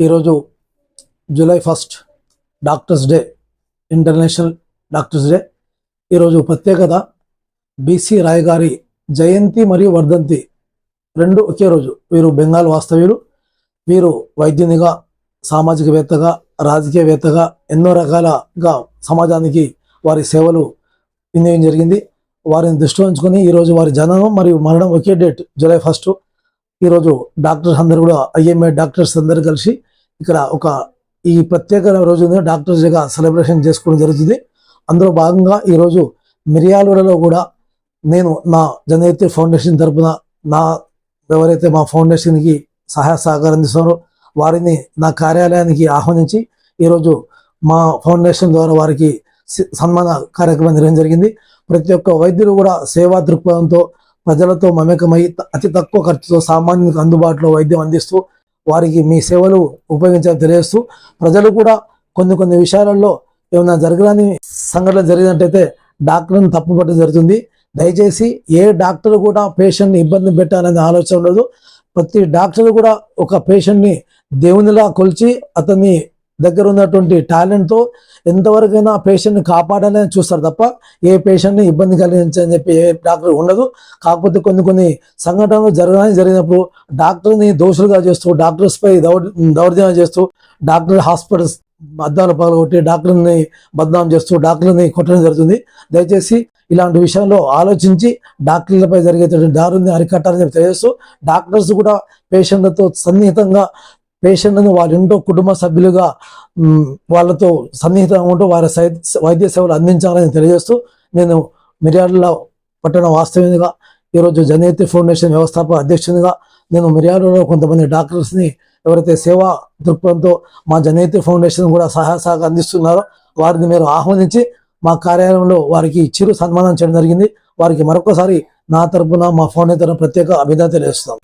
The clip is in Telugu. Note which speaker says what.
Speaker 1: ఈరోజు July first doctors day international doctors day. ఈరోజు ప్రత్యేకత బీసీ రాయ్ గారి జయంతి మరియు వర్ధంతి రెండు ఒకే రోజు. వీరు బెంగాల్ వాస్తవ్యులు. వీరు వైద్యునిగా సామాజికవేత్తగా రాజకీయవేత్తగా ఎన్నో రకాలుగా సమాజానికి వారి సేవలు వినియోగం జరిగింది. వారిని దృష్టిలో ఉంచుకొని ఈరోజు వారి జననం మరియు మరణం ఒకే డేట్ జూలై ఫస్ట్. ఈరోజు డాక్టర్స్ అందరూ కూడా ఐఎంఏ డాక్టర్స్ అందరూ కలిసి ఇక్కడ ఒక ఈ ప్రత్యేక రోజు డాక్టర్స్ డేగా సెలబ్రేషన్ చేసుకోవడం జరుగుతుంది. అందులో భాగంగా ఈరోజు మిర్యాలూడలో కూడా నేను నా జనహిత ఫౌండేషన్ తరపున నా ఎవరైతే మా ఫౌండేషన్కి సహాయ సహకారం అందిస్తున్నారో వారిని నా కార్యాలయానికి ఆహ్వానించి ఈరోజు మా ఫౌండేషన్ ద్వారా వారికి సన్మాన కార్యక్రమం నిర్వహించడం జరిగింది. ప్రతి ఒక్క వైద్యులు కూడా సేవా దృక్పథంతో ప్రజలతో మమేకమై అతి తక్కువ ఖర్చుతో సామాన్యులకు అందుబాటులో వైద్యం అందిస్తూ వారికి మీ సేవలు ఉపయోగించాలని తెలియజేస్తూ ప్రజలు కూడా కొన్ని కొన్ని విషయాలలో ఏమైనా జరగని సంఘటన జరిగినట్టయితే డాక్టర్ని తప్పుపట్టడం జరుగుతుంది. దయచేసి ఏ డాక్టర్ కూడా పేషెంట్ని ఇబ్బంది పెట్టాలనే ఆలోచన ఉండదు ప్రతి డాక్టర్ కూడా ఒక పేషెంట్ని దేవునిలా కొలిచి అతన్ని దగ్గర ఉన్నటువంటి టాలెంట్తో ఎంతవరకైనా పేషెంట్ని కాపాడాలని చూస్తారు తప్ప ఏ పేషెంట్ని ఇబ్బంది కలిగించని చెప్పి ఏ డాక్టర్ ఉండదు. కాకపోతే కొన్ని కొన్ని సంఘటనలు జరగడానికి జరిగినప్పుడు డాక్టర్ని దోషులుగా చేస్తూ డాక్టర్స్పై దౌర్ దౌర్జన్యం చేస్తూ డాక్టర్ హాస్పిటల్స్ అద్దాలు పగలగొట్టి డాక్టర్ని బద్నాం చేస్తూ డాక్టర్ని కొట్టడం జరుగుతుంది. దయచేసి ఇలాంటి విషయంలో ఆలోచించి డాక్టర్లపై జరిగేటువంటి దారుని అరికట్టాలని చెప్పి తెలియజేస్తూ డాక్టర్స్ కూడా పేషెంట్లతో సన్నిహితంగా పేషెంట్లను వారింటో కుటుంబ సభ్యులుగా వాళ్ళతో సన్నిహితంగా ఉంటూ వారి సై- వైద్య సేవలు అందించాలని తెలియజేస్తూ నేను మిర్యాలలో పట్టణ వాస్తవ్యంగా ఈరోజు జనయతి ఫౌండేషన్ వ్యవస్థాపక అధ్యక్షునిగా నేను మిర్యాలలో కొంతమంది డాక్టర్స్ని ఎవరైతే సేవా దృక్పథంతో మా జనయతి ఫౌండేషన్ కూడా సహాయ సహకారం అందిస్తున్నారో వారిని మీరు ఆహ్వానించి మా కార్యాలయంలో వారికి చిరు సన్మానం చేయడం జరిగింది. వారికి మరొకసారి నా తరపున మా ఫౌండేషన్ తరపున ప్రత్యేక అభినందన తెలియజేస్తున్నాం.